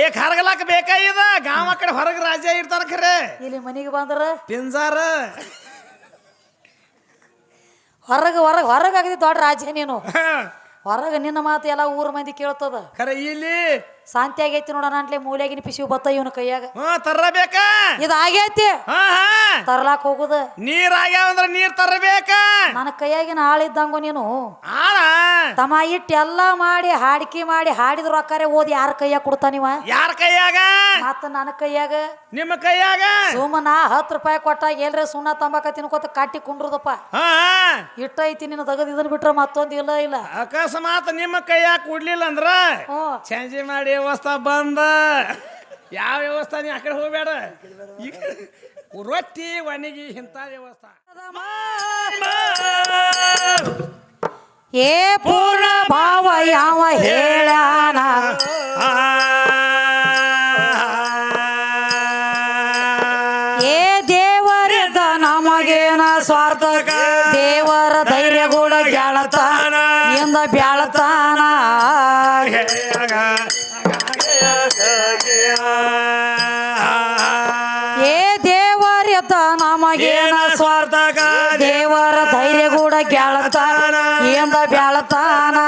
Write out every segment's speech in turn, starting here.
ಏಕ್ ಹರಗಲಾಕ ಬೇಕಾಗಿದ ಗಾಮ ಕಡೆ ಹೊರಗೆ ರಾಜ ಇರ್ತಾರ ಖರೆ. ಇಲ್ಲಿ ಮನೆಗೆ ಬಂದ್ರ? ಪಿಂಜಾರ. ಹೊರಗೆ ಹೊರಗೆ ಹೊರಗ ಆಗಿದೆ ದೊಡ್ಡ ರಾಜ್ಯ ನೀನು. ಹೊರಗ ನಿನ್ನ ಮಾತು ಎಲ್ಲ ಊರ ಮಂದಿ ಕೇಳ್ತದ. ಖರೆ ಇಲ್ಲಿ ಶಾಂತಿ ಆಗೈತಿ ನೋಡ ಅಂಟ್ಲೆ ಮೂಲೆಗಿನ ಪಿಸಿವು ಬತ್ತ ಇವನ ಕೈಯಾಗ. ಹ್ಞೂ ತರಬೇಕಾ ಇದು ಆಗೈತಿ. ಹಾ ಹಾ. ತರ್ಲಾಕ್ ಹೋಗುದ. ನೀರ್ ಆಗ್ಯಾವ ಅಂದ್ರ ನೀರ್ ತರಬೇಕ ನನ್ನ ಕೈಯಾಗಿನ ಇದ್ದಂಗ ನೀನು. ಆಳ? ತಮ್ಮ ಇಟ್ಟು ಎಲ್ಲ ಮಾಡಿ ಹಾಡಿಕೆ ಮಾಡಿ ಹಾಡಿದ ರೊಕ್ಕರೆ ಓದಿ ಯಾರ ಕೈಯಾಗ ಕೊಡ್ತಾನಿವ ಯಾರ ಕೈಯಾಗ? ಮತ್ತ ನನ್ನ ಕೈಯಾಗ? ನಿಮ್ಮ ಕೈಯಾಗ? ಸುಮ್ಮನ ಹತ್ತು ರೂಪಾಯಿ ಕೊಟ್ಟಾಗ ಎಲ್ರೆ ಸುಣ್ಣ ತಂಬಾಕ ತಿನ್ಕೋತ ಕಟ್ಟಿ ಕುಂಡ್ರದಪ್ಪ. ಇಟ್ಟ ಐತಿ ನಿನ್ನ ತಗದ್ ಇದನ್ನ ಬಿಟ್ರೆ ಮತ್ತೊಂದು ಇಲ್ಲ ಇಲ್ಲ. ಅಕಸ್ಮಾತ್ ನಿಮ್ಮ ಕೈಯಾಗ ಕೊಡ್ಲಿಲ್ಲ ಅಂದ್ರ ಚೇಂಜ್ ಮಾಡಿ ವ್ಯವಸ್ಥೆ ಬಂದ. ಯಾವ ವ್ಯವಸ್ಥೆ? ನೀ ಆ ಕಡೆ ಹೋಗ್ಬೇಡ. ರೊಟ್ಟಿ ಒಣಗಿ ಇಂಥ ವ್ಯವಸ್ಥೆ. ಏ ಪೂರ್ಣ ಭಾವ ಯಾವ ಹೇಳಾನ? ಏ ದೇವರದ ನಮಗೇನ ಸ್ವಾರ್ಥ ದೇವರ ಗೆಳತಾನ ಎಂದ ಬೆಳತಾನ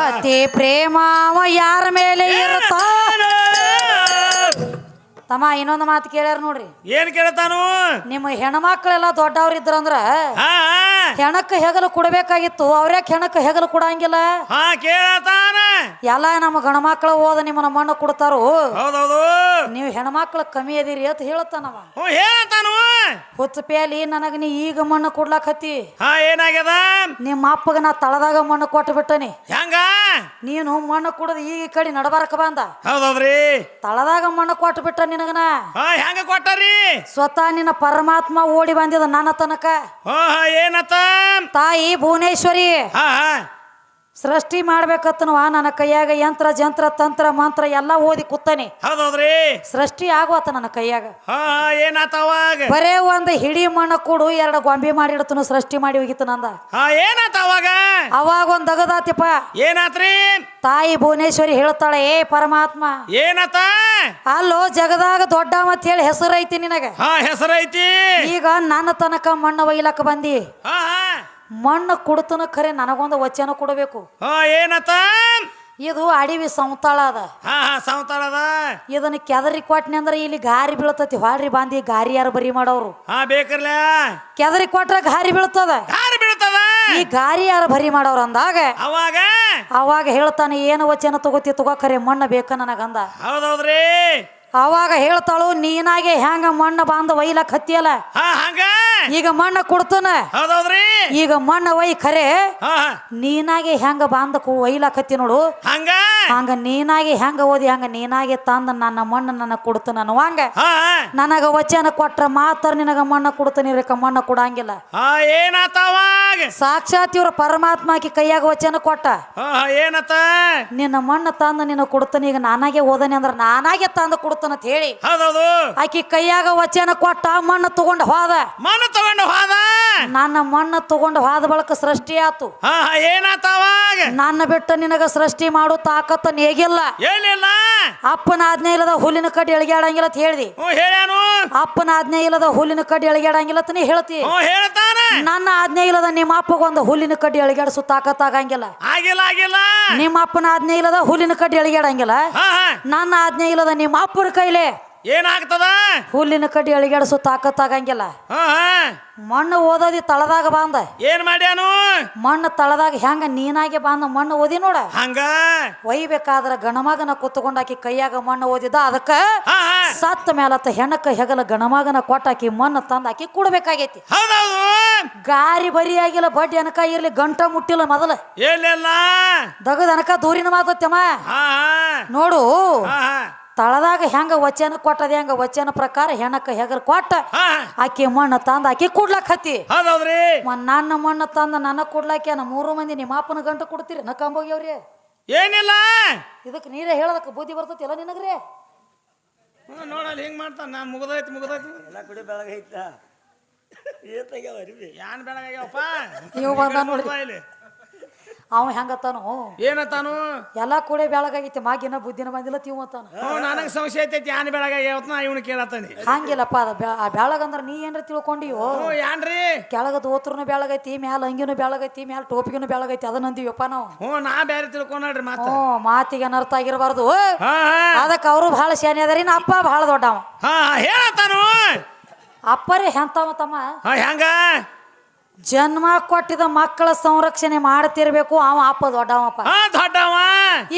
ಅತಿ ಪ್ರೇಮ ಅವ ಯಾರ ಮೇಲೆ ಇರುತ್ತಾನ ತಮ್ಮ ಇನ್ನೊಂದು ಮಾತು ಕೇಳ್ಯಾರ ನೋಡ್ರಿ. ಏನ್ ಕೇಳ್ತಾನು? ನಿಮ್ಮ ಹೆಣ್ಮಕ್ಳೆಲ್ಲ ದೊಡ್ಡವ್ರಿದ್ರಂದ್ರ ಇದ್ರಂದ್ರ ಹೆಣಕ್ ಹೆಗಲು ಕೊಡಬೇಕಾಗಿತ್ತು ಅವ್ರ್ಯಾಕೆ ಹೆಣಕ್ ಹೆಗಲು ಕೊಡಂಗಿಲ್ಲ? ಹಾ ಕೇಳ್ತಾನ. ಎಲ್ಲ ನಮ್ಮ ಗಣಮಕ್ಳ ಓದ ನಿಮ್ಮನ್ನ ಮಣ್ಣು ಕೊಡ್ತಾರು? ಹೌದೌದು. ನೀವು ಹೆಣ್ಮಕ್ಳು ಕಮ್ಮಿ ಅದೀರಿ ಅಂತ ಹೇಳತಾನವ. ಹೇಳ್ತಾನು. ಹುಚ್ಚ ಪ್ಯಾಲಿ ನನಗ ನೀ ಈಗ ಮಣ್ಣು ಕೊಡ್ಲಾಕತ್ತಿ ಹಾ ಏನಾಗ್ಯದ? ನಿಮ್ಮ ಅಪ್ಪಗ ನಾ ತಳದಾಗ ಮಣ್ಣು ಕೊಟ್ಟು ಬಿಟ್ಟನಿ. ಹೆಂಗ? ನೀನು ಮಣ್ಣು ಕುಡದು ಈಗ ಈ ಕಡೆ ನಡಬಾರಕ ಬಂದ. ಹೌದೌದ್ರಿ. ತಳದಾಗ ಮಣ್ಣು ಕೊಟ್ಟು ಬಿಟ್ಟ ನಿನಗನ? ಹಾ ಹೆಂಗ ಕೊಟ್ಟಾರಿ? ಸ್ವತಃ ನಿನ್ನ ಪರಮಾತ್ಮ ಓಡಿ ಬಂದಿದ ನನ್ನ ತನಕ. ಹಾ ಹಾ ಏನತ್ತ ತಾಯಿ ಭುವನೇಶ್ವರಿ. ಹಾ ಹಾ. ಸೃಷ್ಟಿ ಮಾಡ್ಬೇಕತ್ತನವ ನನ್ನ ಕೈಯಾಗ ಯಂತ್ರ ಜಂತ್ರ ತಂತ್ರ ಮಂತ್ರ ಎಲ್ಲ ಓದಿ ಕೂತಾನೆ. ಹೌದೌದ್ರಿ? ಸೃಷ್ಟಿ ಆಗುವತ್ತ ನನ್ನ ಕೈಯಾಗ. ಹಾ ಹಾ ಏನಾತ ಬರೇ ಒಂದು ಹಿಡಿ ಮಣ್ಣು ಕೊಡು ಎರಡು ಗೊಂಬೆ ಮಾಡಿಡ್ತನು ಸೃಷ್ಟಿ ಮಾಡಿ ಹೋಗಿತ್ತು ನಂದ. ಹಾ ಏನಾತ ಅವಾಗ? ಅವಾಗ ಒಂದ್ ದಗದಾತಿಪ್ಪ. ಏನಾತ್ರಿ? ತಾಯಿ ಭುವನೇಶ್ವರಿ ಹೇಳ್ತಾಳೆ ಏ ಪರಮಾತ್ಮ ಏನತ್ತ ಅಲ್ಲೋ ಜಗದಾಗ ದೊಡ್ಡ ಮತ್ ಹೇಳಿ ಹೆಸರೈತಿ ಐತಿ ನಿನಗ. ಹಾ ಹೆಸರೈತಿ. ಈಗ ನನ್ನ ತನಕ ಮಣ್ಣು ಒಯ್ಲಕ್ಕ ಬಂದಿ. ಹಾ ಹಾ. ಮಣ್ಣು ಕುಡ್ತನ ಖರೆ ನನಗೊಂದು ವಚನ ಕೊಡಬೇಕು. ಏನತ ಇದು ಅಡಿವಿ ಸಂತಾಳ ಅದ. ಸಂತಾಳ ಅದ. ಇದನ್ನ ಕೆದರಿ ಕೊಟ್ನಿ ಅಂದ್ರೆ ಇಲ್ಲಿ ಗಾರಿ ಬೀಳ್ತತಿ ಹೊಳ್ರಿ ಬಾಂದಿ ಗಾರಿ ಯಾರು ಬರಿ ಮಾಡೋರು. ಹಾ ಬೇಕರ್ಲ? ಕೆದರಿ ಕೊಟ್ರ ಗಾರಿ ಬೀಳ್ತದ? ಗಾರಿ ಬೀಳ್ತದ? ಈ ಗಾರಿ ಯಾರು ಬರಿ ಮಾಡೋರು ಅಂದಾಗ ಅವಾಗ? ಅವಾಗ ಹೇಳ್ತಾನೆ ಏನು ವಚನ ತಗೋತಿ ತಗೋ ಖರೆ ಮಣ್ಣು ಬೇಕ ನನಗಂದ. ಹೌದೌದ್ರಿ? ಅವಾಗ ಹೇಳ್ತಾಳು ನೀನಾಗೆ ಹೆಂಗ ಮಣ್ಣು ಬಾಂದ ಒಯ್ಲಕ್ ಹತ್ತಿಯಲ್ಲ? ಹಂಗ? ಈಗ ಮಣ್ಣು ಕೊಡ್ತಾನ. ಹೌದೌದ್ರಿ? ಈಗ ಮಣ್ಣ ಒಯ್ ಖರೆ ನೀನಾಗೆ ಹೆಂಗ ಬಾಂದ ಒಯ್ಲಾಕತ್ತಿ ನೋಡು. ಹಂಗ? ಹಂಗ ನೀನಾಗೆ ಹೆಂಗ ಓದಿ ಹಂಗ ನೀನಾಗೆ ತಂದ ನನ್ನ ಮಣ್ಣ ನನ್ನ ಕೊಡ್ತಾನ ಹಂಗ? ನನಗ ವಚನ ಕೊಟ್ರ ಮಾತ್ರ ನಿನಗ ಮಣ್ಣ ಕೊಡ್ತಾನೆ ಇರಕ ಮಣ್ಣ ಕೊಡಂಗಿಲ್ಲ. ಸಾಕ್ಷಾತ್ ಇವ್ರ ಪರಮಾತ್ಮ ಆಕಿ ಕೈಯಾಗ ವಚನ ಕೊಟ್ಟ. ಏನತ್ತ ನಿನ್ನ ಮಣ್ಣ ತಂದ ನಿನ್ನ ಕೊಡ್ತಾನೆ ಈಗ ನಾನಾಗೆ ಓದನೆ ಅಂದ್ರ ನಾನಾಗೆ ತಂದು ಕೊಡ್ತಾನ ಅಂತ ಹೇಳಿ. ಆಕಿ ಕೈಯಾಗ ವಚನ ಕೊಟ್ಟ ಮಣ್ಣು ತಗೊಂಡ ಹೋದ. ಮಣ್ಣು ತಗೊಂಡು ಹೋದ? ನನ್ನ ಮಣ್ಣು ತಗೊಂಡು ಹೋದ ಬಳಕ ಸೃಷ್ಟಿ ಆತು. ಹಾ ಹಾ ಏನಾತ ಅವಾಗ? ನನ್ನ ಬಿಟ್ಟ ನಿನಗ ಸೃಷ್ಟಿ ಮಾಡು ತಾಕತ್ತ ನೇಗಿಲ್ಲ. ಏನಿಲ್ಲ ಅಪ್ಪನ ಆಜ್ಞೆ ಇಲ್ಲದ ಹುಲ್ಲಿನ ಕಡ್ಡಿ ಎಳಗ್ಯಾಡಂಗಿಲ್ಲ ಅಂತ ಹೇಳ್ದಿ. ಹ್ಞೂ ಹೇಳ್ಯಾನು. ಅಪ್ಪನ ಆಜ್ಞೆ ಇಲ್ಲದ ಹುಲ್ಲಿನ ಕಡ್ಡಿ ಎಳಗ್ಯಾಡಂಗಿಲ್ಲ ಅಂತ ನೀ ಹೇಳ್ತಿ. ಹ್ಞೂ ಹೇಳ್ತಾನ. ನನ್ನ ಆಜ್ಞೆ ಇಲ್ಲದ ನಿಮ್ಮ ಅಪ್ಪಗೊಂದು ಹುಲ್ಲಿನ ಕಡ್ಡಿ ಎಳಗ್ಯಾಡಿಸು ತಾಕತ್ತಾಗಂಗಿಲ್ಲ ಆಗಿಲ್ಲ ಆಗಿಲ್ಲ. ನಿಮ್ಮ ಅಪ್ಪನ ಆಜ್ಞೆ ಇಲ್ಲದ ಹುಲ್ಲಿನ ಕಡ್ಡಿ ಎಳಗ್ಯಾಡಂಗಿಲ್ಲ. ಹಾ ಹಾ. ನನ್ನ ಆಜ್ಞೆ ಇಲ್ಲದ ನಿಮ್ಮ ಅಪ್ಪನ ಕೈಲೆ ಏನಾಗ್ತದ? ಹುಲ್ಲಿನ ಕಡ್ಡಿ ಅಳಿಗಾಡಿಸೋ ತಾಕತ್ತಾಗಂಗಿಲ್ಲ ಆಗಂಗಿಲ್ಲ. ಹಾ ಮಣ್ಣು ಓದೋದಿ ತಳದಾಗ ಬಂದ. ಏನ್ ಮಾಡ್ಯಾನು? ಮಣ್ಣು ತಳದಾಗ ಹೆಂಗ ನೀನಾಗೆ ಬಂದ ಮಣ್ಣು ಓದಿ ನೋಡ. ಹಂಗ? ಒಯ್ಬೇಕಾದ್ರ ಗಣಮಗನ ಕುತ್ಕೊಂಡಾಕಿ ಕೈಯಾಗ ಮಣ್ಣು ಓದಿದ ಅದಕ್ಕ ಹಾ ಹಾ. ಸತ್ತ ಮೇಲತ್ತ ಹೆಣಕ್ಕ ಹೆಗಲ ಗಣಮಗನ ಕೊಟ್ಟಾಕಿ ಮಣ್ಣು ತಂದಾಕಿ ಕೊಡ್ಬೇಕಾಗೈತಿ. ಹೌದೌದು. ಗಾರಿ ಬರಿ ಆಗಿಲ್ಲ ಬಡ್ಡಿ ಅನಕ ಇರ್ಲಿ ಗಂಟ ಮುಟ್ಟಿಲ್ಲ ಮೊದಲ. ಏನಿಲ್ಲ ದಗದ ಅನಕ ದೂರಿನ ಮಾತತ್ತಮ್ಮ ಹಾ. ನೋಡು. ಹಾ ಹಾ. ತಳದಾಗ ಹೆಂಗ ವಚನ ಕೊಟ್ಟದ ಹೆಂಗ ವಚನ ಪ್ರಕಾರ ಹೆಣಕ್ಕ ಹೆಗರ್ ಕೊಟ್ಟ ಆಕೆ ಮಣ್ಣ ತಂದ ಆಕಿ ಕುಡ್ಲಾಕ್ ಹತ್ತಿ. ನನ್ನ ಮಣ್ಣ ತಂದ ನನ್ನ ಕೊಡ್ಲಾಕೆ ನಾ ಮೂರು ಮಂದಿ ನಿಮ್ಮ ಅಪ್ಪನ ಗಂಟ ಕೊಡ್ತೀರಿ? ನಾ ಕಂಬೋಗ್ಯವ್ರಿ ಏನಿಲ್ಲ. ಇದಕ್ಕೆ ನೀರೇ ಹೇಳದಕ್ಕೆ ಬುದ್ಧಿ ಬರ್ತೈತಿ ಎಲ್ಲ ನಿನಗ್ರಿ? ನೋಡಲ್ಲ ಹಿಂಗ್ ಮಾಡ್ತಾನ? ನಾನ್ ಮುಗದೈತಿ ಮುಗದೈತಿ ಎಲ್ಲ ಕುಡಿ ಬೆಳಗೈತ ಏನ್ ತೆಗ್ಯಾವ ಅರಿವಿ? ಯಾನ್ ಬೆಳಗಾಗ್ಯಾವಪ್ಪ ಇವ್ ಬಂದ ನೋಡಿ. ಅವ ಹೆಂಗತ್ತಾನು? ಏನತ್ತಾನು? ಎಲ್ಲ ಕೂಡ ಬೆಳಗಾಗೈತಿ ಮಾಗಿನ ಬುದ್ಧಿನ ಬಂದಿಲ್ಲ ತೀವ್ ಅಂತಾನ ನನಗೆ ಸಂಶಯ ಐತೈತಿ ಯಾನ್ ಬೆಳಗಾಗಿ ನಾ ಇವನು ಕೇಳತ್ತಾನೆ. ಹಂಗಿಲ್ಲಪ್ಪ ಅದ ಆ ಬೆಳಗಂದ್ರ ನೀ ಏನ್ರ ತಿಳ್ಕೊಂಡಿಯೋ? ಯಾನ್ರಿ? ಕೆಳಗ ದೋತ್ರನು ಬೆಳಗೈತಿ ಮ್ಯಾಲ ಅಂಗಿನೂ ಬೆಳಗೈತಿ ಮ್ಯಾಲ ಟೋಪಿಗೂ ಬೆಳಗೈತಿ ಅದನ್ನ ಅಂದಿವಪ್ಪ ನಾವು. ಹ್ಞೂ ನಾ ಬೇರೆ ತಿಳ್ಕೊಂಡ್ರಿ ಮಾತು. ಹ್ಞೂ ಮಾತಿಗೆ ಅನರ್ಥ ಆಗಿರಬಾರ್ದು. ಅದಕ್ಕೆ ಅವರು ಭಾಳ ಶಾನೆ ಅದರಿ ನಾ ಅಪ್ಪ ಭಾಳ ದೊಡ್ಡವ. ಹಾ ಹೇಳತ್ತಾನು? ಅಪ್ಪರೇ ಹೆಂತಾವ ತಮ್ಮ. ಹೆಂಗ? ಜನ್ಮ ಕೊಟ್ಟಿದ ಮಕ್ಕಳ ಸಂರಕ್ಷಣೆ ಮಾಡ್ತಿರ್ಬೇಕು ಅವ ಅಪ್ಪ ದೊಡ್ಡವಪ್ಪ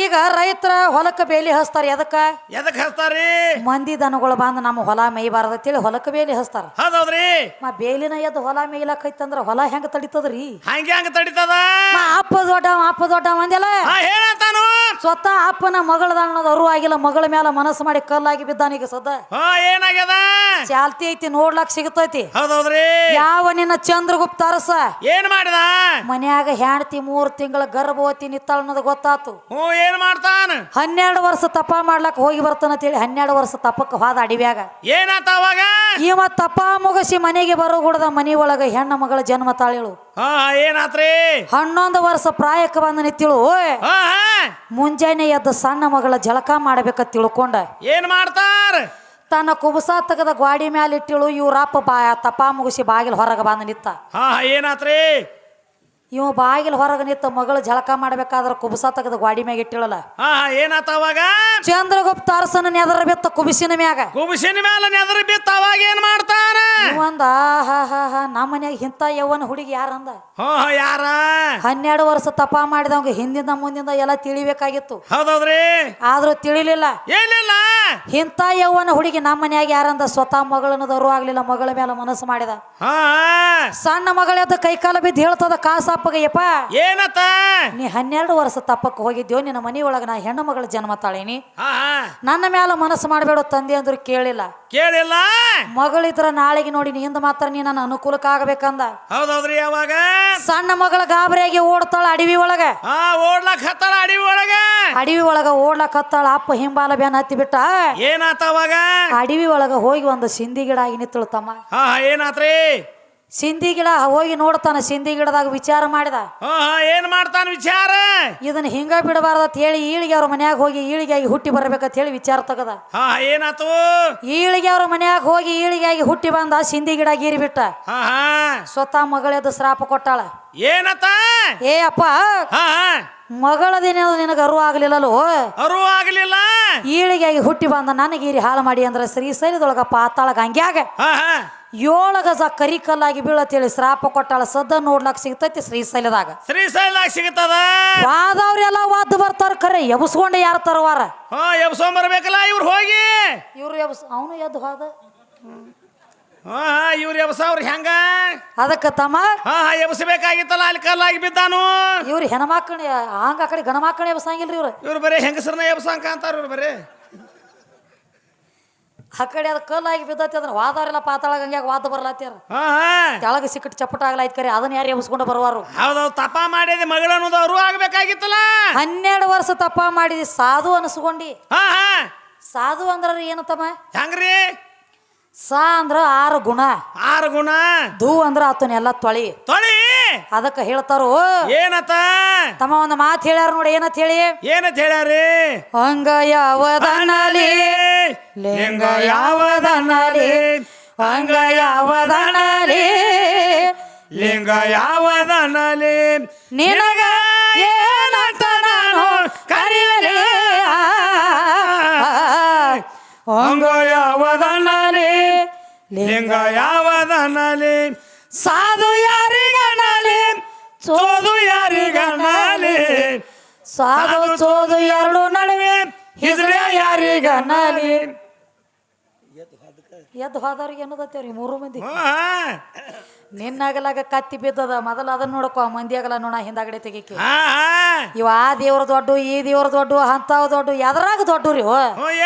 ಈಗ ರೈತರ ಹೊಲಕ್ಕೆ ಬೇಲಿ ಹಸ್ತಾರ ಎದಕ್ಕ? ಎದಕ್ ಹಚ್ತಾರಿ ಮಂದಿ ದನಗಳು ಬಂದು ನಮ್ಮ ಹೊಲ ಮೇಯ್ಬಾರ್ದತ್ತೇಳಿ ಹೊಲಕ್ಕೆ ಬೇಲಿ ಹಸ್ತಾರ. ಹೌದ್ರಿ ಮ ಬೇಲಿನ ಎದ್ದು ಹೊಲ ಮೇಯ್ಲಕ್ಕೈತಂದ್ರ ಹೊಲ ಹೆಂಗ ತಡಿತದ್ರಿ? ಹಂಗೆ ಹಂಗ ತಡಿತದ? ಮ ಅಪ್ಪ ದೊಡ್ಡವ ಅಪ್ಪ ದೊಡ್ಡ ಅಂದೆಲ್ಲ ಹಾ ಹೇಳತ್ತಾನು ಸ್ವತಃ ಅಪ್ಪನ ಮಗಳದ ಅನ್ನೋದು ಅರು ಆಗಿಲ್ಲ ಮಗಳ ಮೇಲೆ ಮನಸ್ಸು ಮಾಡಿ ಕಲ್ಲಾಗಿ ಬಿದ್ದಾನೀಗ ಸದ್ದ. ಹಾ ಏನಾಗ್ಯದ? ಚಾಲ್ತಿ ಐತಿ ನೋಡ್ಲಾಕ್ ಸಿಗತೈತಿ ಹೌದೌದ್ರಿ? ಯಾವ ನಿನ್ನ ಚಂದ್ರಗುಪ್ತ ಅರಸ? ಏನ್ ಮಾಡಿದ? ಮನ್ಯಾಗ ಹೆಂಡತಿ ಮೂರ್ ತಿಂಗಳ ಗರ್ಭವತಿ ನಿತ್ತಾಳ ಅನ್ನೋದು ಗೊತ್ತಾತು. ಹ್ಞೂ ಏನ್ ಮಾಡ್ತಾನ? ಹನ್ನೆರಡು ವರ್ಷ ತಪ ಮಾಡ್ಲಕ್ ಹೋಗಿ ಬರ್ತಾನ ಅಂತೇಳಿ ಹನ್ನೆರಡು ವರ್ಷ ತಪಕ್ಕೆ ಹೋದ ಅಡಿವ್ಯಾಗ. ಏನಾತ ಅವಾಗ? ಇವ ತಪ ಮುಗಿಸಿ ಮನೆಗೆ ಬರೋ ಗುಡದ ಮನಿ ಒಳಗ ಹೆಣ್ಣ ಮಗಳ ಜನ್ಮ ತಾಳಿಳು. ಹಾ ಏನಾತ್ರಿ? ಹನ್ನೊಂದು ವರ್ಷ ಪ್ರಾಯಕ್ಕೆ ಬಂದ ನಿತ್ತಿಳು ಹಾ ಮುಂಜಾನೆ ಎದ್ದು ಸಣ್ಣ ಮಗಳ ಜಳಕ ಮಾಡ್ಬೇಕ ತಿಳ್ಕೊಂಡ. ಏನ್ ಮಾಡ್ತಾರ? ತನ್ನ ಕುಬಸ ತಗದ ಗ್ವಾಡಿ ಮ್ಯಾಲ ಇಟ್ಟಿಳು ಇವ್ರಪ್ಪ ಬಾ ತಪ ಮುಗಿಸಿ ಬಾಗಿಲು ಹೊರಗೆ ಬಂದ ನಿತ್ತ ಹಾ ಏನಾತ್ರಿ? ಇವ ಬಾಗಿಲು ಹೊರಗೆ ನಿಂತ ಮಗಳು ಜಳಕ ಮಾಡ್ಬೇಕಾದ್ರ ಕುಬಸ ತೆಗೆದ ಗ್ವಾಡಿ ಮ್ಯಾಗ ಇಟ್ಟಿಳಲ್ಲ. ಹಾ ಏನಾತ ಅವಾಗ? ಚಂದ್ರಗುಪ್ತ ಅರಸನ ನೆದರ ಬಿತ್ತ ಕುಬಿಸಿನ ಮ್ಯಾಗ. ಕುಬಿಸಿನ ಮ್ಯಾಲ ನೆದರ ಬಿತ್ತ ಅವಾಗ ಏನ್ ಮಾಡ್ತಾರ ಒಂದ ಹಾ ಹಾ ಹಾ ನಮ್ಮ ಮನ್ಯಾಗ ಇಂಥ ಯವ್ವನ ಹುಡುಗಿ ಯಾರಂದ ಯಾರ? ಹನ್ನೆರಡು ವರ್ಷ ತಪ ಮಾಡಿದವಂಗ ಹಿಂದಿಂದ ಮುಂದಿಂದ ಎಲ್ಲ ತಿಳಿಬೇಕಾಗಿತ್ತು. ಹೌದೌದ್ರಿ? ಆದ್ರೂ ತಿಳಿಲಿಲ್ಲ. ಏನಿಲ್ಲ? ಇಂಥ ಯವ್ವನ ಹುಡುಗಿ ನಮ್ಮ ಮನ್ಯಾಗ ಯಾರಂದ ಸ್ವತಃ ಮಗಳನ್ನದವರು ಆಗ್ಲಿಲ್ಲ ಮಗಳ ಮೇಲೆ ಮನಸ್ಸು ಮಾಡಿದ. ಸಣ್ಣ ಮಗಳ ಕೈಕಾಲ ಬಿದ್ದು ಹೇಳ್ತದ ಕಾಸಪ್ಪಗ ಯಪ್ಪ ಏನತ್ತ? ನೀ ಹನ್ನೆರಡು ವರ್ಷ ತಪ್ಪಕ್ಕೆ ಹೋಗಿದ್ಯೋ ನಿನ್ನ ಮನಿ ಒಳಗ ನಾ ಹೆಣ್ಣು ಮಗಳ ಜನ್ಮ ತಾಳೇನಿ. ನನ್ನ ಮೇಲೆ ಮನಸ್ಸು ಮಾಡಬೇಡ ತಂದೆ ಅಂದ್ರು ಕೇಳಿಲ್ಲ. ಕೇಳಿಲ್ಲ? ಮಗಳಿದ್ರ ನಾಳೆಗೆ ನೋಡಿ ನೀ ಹಿಂದ ಮಾತ್ರ ನೀ ನನ್ನ ಅನುಕೂಲಕ್ಕಾಗಬೇಕಂದ ಹೌದೌದ್ರಿ ಯಾವಾಗ? ಸಣ್ಣ ಮಗಳ ಗಾಬರಿಯಾಗಿ ಓಡ್ತಾಳ ಅಡವಿ ಒಳಗ. ಓಡ್ಲಕ್ ಹತ್ತಾಳ ಅಡವಿ ಒಳಗ. ಅಡವಿ ಒಳಗ ಓಡ್ಲಕ್ ಹತ್ತಾಳ ಅಪ್ಪ ಹಿಂಬಾಲ ಬ್ಯಾನ್ ಹತ್ತಿ ಬಿಟ್ಟ. ಏನಾತ ಅವಾಗ? ಅಡವಿ ಒಳಗ ಹೋಗಿ ಒಂದು ಸಿಂಧಿ ಗಿಡ ಆಗಿ ನಿತ್ತಳು ತಮ್ಮ. ಏನಾತ್ರಿ? ಸಿಂಧಿ ಗಿಡ ಹೋಗಿ ನೋಡ್ತಾನ ಸಿಂಧಿ ಗಿಡದಾಗ ವಿಚಾರ ಮಾಡಿದ. ಏನ್ ಮಾಡ್ತಾನ ವಿಚಾರ? ಇದನ್ನ ಹಿಂಗ ಬಿಡಬಾರ್ದ ಹೇಳಿ ಈಳಿಗೆ ಅವ್ರ ಮನ್ಯಾಗ ಹೋಗಿ ಈಳಿಗಾಗಿ ಹುಟ್ಟಿ ಬರ್ಬೇಕಂತ ಹೇಳಿ ವಿಚಾರ ತಗದ. ಏನಾತು? ಈಳಿಗೆ ಅವ್ರ ಮನ್ಯಾಗ ಹೋಗಿ ಈಳಿಗಾಗಿ ಹುಟ್ಟಿ ಬಂದ ಸಿಂಧಿ ಗಿಡ ಗೀರಿ ಬಿಟ್ಟ. ಹಾ ಹಾ. ಸ್ವತಃ ಮಗಳೆದ್ದು ಶ್ರಾಪ ಕೊಟ್ಟಾಳ. ಏನತ್ತ? ಏ ಅಪ್ಪ. ಹಾ ದಿನ ನಿನಗೆ ಅರು ಆಗ್ಲಿಲ್ಲಲ್ಲೋ? ಅರು ಆಗ್ಲಿಲ್ಲ. ಈಳಿಗಾಗಿ ಹುಟ್ಟಿ ಬಂದ ನನಗೆ ಈರಿ ಹಾಲು ಮಾಡಿ ಅಂದ್ರೆ ಶ್ರೀಶೈಲದೊಳಗ ಪಾತಾಳ ಗಂಗ್ಯಾಗ ಏಳು ಗಜ ಕರಿ ಕಲ್ಲಾಗಿ ಬೀಳತ್ತೇಳಿ ಶ್ರಾಪ ಕೊಟ್ಟಾಳ ಸದ್ದ ನೋಡ್ಲಾಕ್ ಸಿಗ್ತೈತಿ ಶ್ರೀಶೈಲದಾಗ ಶ್ರೀಶೈಲಾಗ ಸಿಗ್ತದ? ವಾದವ್ರೆಲ್ಲ ವಾದ್ ಬರ್ತಾರ ಖರೆ ಎಬ್ಸ್ಕೊಂಡು ಯಾರ ತರವಾರ? ಹಾ ಬರ್ಬೇಕಲ್ಲ ಇವ್ರು ಹೋಗಿ. ಇವ್ರು ಎಬ್ಸ್ ಅವನು ಎದ್ದು ಹೋದ. ಹಾ ಇವ್ರು ಎಬ್ಸವ್ರ ಹೆಂಗ? ಅದಕ್ಕೆ ತಮ್ಮ? ಹಾ ಹಾ ಎಬ್ಸಬೇಕಾಗಿತ್ತಲ್ಲ ಅಲ್ಲಿ ಕಲ್ಲಾಗಿ ಬಿದ್ದಾನು. ಇವ್ರು ಹೆಣ್ಮಕ್ಳ ಹಂಗ ಆ ಕಡೆ ಗಣಮಕ್ಕಳು ಎಬ್ಸಂಗಿಲ್ರಿ ಇವ್ರು. ಇವ್ರು ಬರೀ ಹೆಂಗಸರನ್ನ ಎಬ್ಸಂಕ ಅಂತಾರ ಇವ್ರು ಬರೀ. ಆ ಕಡೆ ಅದು ಕಲ್ಲಾಗಿ ಬಿದ್ದತಿ ಅದನ್ನ ವಾದವ್ರೆಲ್ಲ ಪಾತಾಳ ಗಂಗ್ಯಾಗ ವಾದ ಬರ್ಲಾತ್ಯಾರ. ಹಾ ಹಾ ಕೆಳಗ ಸಿಕ್ಕಟ್ ಚಪ್ಪಟ ಆಗ್ಲಾಯ್ತು ಕರೆ ಅದನ್ನ ಯಾರು ಎಬ್ಸ್ಕೊಂಡು ಬರುವಾರು? ಹೌದೌದು ತಪ ಮಾಡಿದ ಮಗಳ ಅನ್ನೋದು ಅವರು ಆಗ್ಬೇಕಾಗಿತ್ತಲ್ಲ. ಹನ್ನೆರಡು ವರ್ಷ ತಪ್ಪ ಮಾಡಿದಿ ಸಾಧು ಅನಿಸ್ಕೊಂಡಿ. ಹಾ ಹಾ ಸಾಧು ಅಂದ್ರ ಏನತ್ತಮ್ಮ ಹೆಂಗ್ರಿ? ಸಾ ಅಂದ್ರ ಆರು ಗುಣ. ಆರು ಗುಣ. ಧೂ ಅಂದ್ರ ಆತನೆಲ್ಲ ತೊಳಿ. ತೊಳಿ. ಅದಕ್ಕೆ ಹೇಳ್ತಾರು ಏನತ? ತಮ್ಮ ಒಂದು ಮಾತು ಹೇಳ್ಯಾರ ನೋಡಿ ಏನಂತ ಹೇಳಿ? ಏನಂತ ಹೇಳ್ಯಾರಿ? ಹಂಗ ಯಾವದನಲಿ ಲಿಂಗ ಯಾವದನಲಿ ಹಂಗ ಯಾವದನಲಿ ಲಿಂಗ ಯಾವದನಲಿ ನಿನಗ ಏನಂತ ನಾನು ಕರೆಯಲಿ ಹಂಗ ಯಾವದನಲಿ ಲಿಂಗ ಯಾವದನಲಿ ಸಾಧು ಯಾರಿಗನಲಿ ಚೋದು ಯಾರಿಗನಲಿ ಸಾಧು ಚೋದು ಎರಡು ನಡುವೆ ಹಿದ್ರೆ ಯಾರಿಗನಲಿ ಎದ್ದು ಹೋದವ್ರಿಗೆ ಅನ್ನೋದತ್ತೇವ್ರಿ ಮೂರು ಮಂದಿ. ನಿನ್ನಾಗಲಾಗ ಕತ್ತಿ ಬಿದ್ದದ. ಮೊದಲು ಅದನ್ನ ನೋಡಕೋ ಮಂದಿ ಆಗಲ್ಲ ನೋಡ ಹಿಂದಾಗಡೆ ತೆಗಿಕ. ಇವ ಆ ದೇವ್ರ ದೊಡ್ಡ ಈ ದೇವ್ರ ದೊಡ್ಡ ಅಂತಾವ್ ದೊಡ್ಡ ಎದ್ರಾಗ ದೊಡ್ಡ ರೀ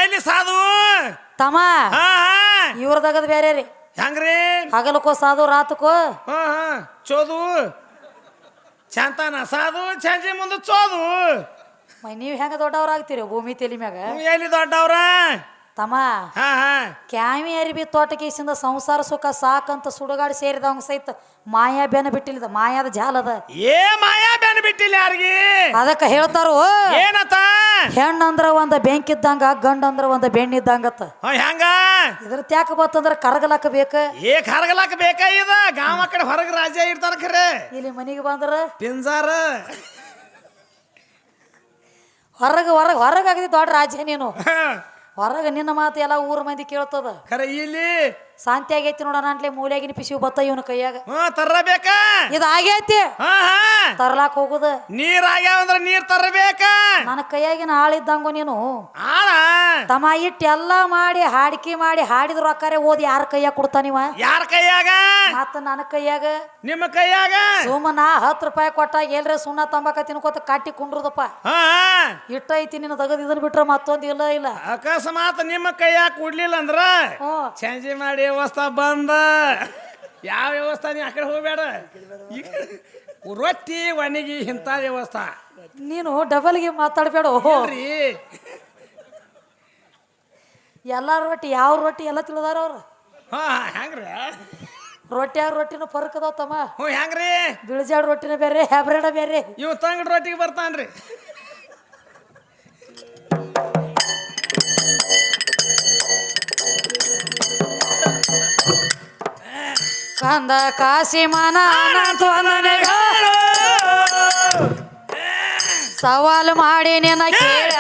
ಎಲ್ಲಿ ಸಾಧು? ತಮ್ಮ ಇವ್ರದಾಗದ ಬೇರೆ ರೀ. ಹೆಂಗ್ರಿ? ಹಗಲಕ್ಕೋ ಸಾಧು ರಾತಕ್ಕೋ. ಚೋದು? ಚಂತಾನ ಸಾಧು ಚಂಜಿ ಮುಂದೆ ಚೋದು. ನೀವು ಹೆಂಗ ದೊಡ್ಡವ್ರಾಗ್ತೀರಿ ಭೂಮಿ ತೆಲಿ ಮ್ಯಾಗ? ಎಲ್ಲಿ ದೊಡ್ಡವ್ರ? ತಮ್ಮ ಕ್ಯಾಮಿ ಹಾ. ಕ್ಯಾಮಿ ಅರಿಬಿ ತೋಟಕೇಸಿಂದ ಸಂಸಾರ ಸುಖ ಸಾಕಂತ ಸುಡುಗಾಡು ಸೇರಿದವಂಗ ಸಹಿತ ಮಾಯಾ ಬೆನ ಬಿಟ್ಟಿಲ್ಲದ ಮಾಯಾದ ಜಾಲದ ಏ ಮಾಯಾ ಬೆನ್ ಬಿಟ್ಟಿಲ್ಲ ಯಾರಿಗೆ? ಅದಕ್ಕ ಹೇಳ್ತಾರು? ಏನತ? ಹೆಣ್ಣಂದ್ರ ಒಂದ ಬೆಂಕಿದ್ದಂಗ ಗಂಡಂದ್ರ ಒಂದ ಬೆಣ್ಣಿದ್ದಂಗತ್ತ ಇದ್ದಂಗತ್ತ ಹೆಂಗ? ಇದ್ರ ತ್ಯಾಕ ಬತ್ತಂದ್ರ ಕರಗಲಕ್ಕ ಬೇಕ? ಏ ಕರಗಲಾಕ ಬೇಕ ಇದ? ಗಾಮ ಕಡೆ ಹೊರಗ ರಾಜ ಇರ್ತಾರ ಖರೆ ಇಲ್ಲಿ ಮನಿಗೆ ಬಂದ್ರ? ಪಿಂಜಾರ. ಹೊರಗ ಹೊರಗ ಹೊರಗ ಆಗಿದೆ ದೊಡ್ಡ ರಾಜ್ಯ ನೀನು. ಹೊರಗ ನಿನ್ನ ಮಾತು ಎಲ್ಲ ಊರ ಮಂದಿ ಕೇಳ್ತದ. ಖರೆ ಇಲ್ಲಿ. ಶಾಂತಿ ಆಗೈತಿ ನೋಡೋಣ ಅಂಟ್ಲೆ ಮೂಲೆಗಿನ ಪಿಸಿವು ಬತ್ತ ಇವನ ಕೈಯಾಗ. ತರಬೇಕ ತರಬೇಕಾ ಇದು ಆಗೈತಿ. ಹಾ ಹಾ. ತರ್ಲಾಕ್ ಹೋಗುದ. ನೀರ್ ಆಗ್ಯಾವ ಅಂದ್ರ ನೀರ್ ತರಬೇಕ ನನ್ನ ಕೈಯಾಗಿನ ಆಳಿದ್ದಂಗು ನೀನು. ತಮ್ಮ ಇಟ್ಟು ಎಲ್ಲ ಮಾಡಿ ಹಾಡಿಕೆ ಮಾಡಿ ಹಾಡಿದ ರೊಕ್ಕರೆ ಓದಿ ಯಾರ ಕೈಯಾಗ ಕೊಡ್ತಾನಿವ ಯಾರ ಕೈಯಾಗ? ಮತ್ತ ನನ್ನ ಕೈಯಾಗ? ನಿಮ್ಮ ಕೈಯಾಗ? ಸುಮ್ಮನ ಹತ್ತು ರೂಪಾಯಿ ಕೊಟ್ಟಾಗ ಎಲ್ರ ಸುಣ್ಣ ತಂಬಾಕ ತಿನ್ಕೋತ ಕಾಟಿ ಕುಂಡ್ರದಪ್ಪ. ಇಟ್ಟ ಐತಿ ನಿನ್ನ ತಗದ್ ಇದನ್ ಬಿಟ್ರೆ ಮತ್ತೊಂದು ಇಲ್ಲ ಇಲ್ಲ. ಅಕಸ್ಮಾತ್ ನಿಮ್ಮ ಕೈಯಾಗ ಕೊಡ್ಲಿಲ್ಲ ಅಂದ್ರ ಚೇಂಜಿ ಮಾಡಿ ವ್ಯವಸ್ಥೆ ಬಂದ. ಯಾವ ವ್ಯವಸ್ಥೆ ನೀ ಆ ಕಡೆ ಹೋಗ್ಬೇಡ. ರೊಟ್ಟಿ ಒಣಗಿ ಇಂಥ ವ್ಯವಸ್ಥೆ. ನೀನು ಡಬಲ್ಗೆ ಮಾತಾಡಬೇಡ ರೀ ಎಲ್ಲ ರೊಟ್ಟಿ ಯಾವ ರೊಟ್ಟಿ ಎಲ್ಲ ತಿಳಿದಾರ ಅವ್ರು? ಹಾ ಹೆಂಗ್ರಿ ರೊಟ್ಟಿ ರೊಟ್ಟಿನ ಫರ್ಕ್ ಅದಾವ ತಮ್ಮ. ಹ್ಞೂ ಹೆಂಗ್ರಿ ಬಿಳಿಜಾಡ್ ರೊಟ್ಟಿನ ಬೇರೆ ಹ್ಯಾಬ್ರೇಡ ಬೇರೆ. ಇವ್ ತಂಗಡ್ ರೊಟ್ಟಿಗೆ ಬರ್ತಾನ್ರಿ. ಕಂದ ಕಾಸಿ ಮನ ಅನಂತ ವಂದನೆಗಳು. ಸವಾಲು ಮಾಡಿ ನಿನ್ನ ಕೇಳ.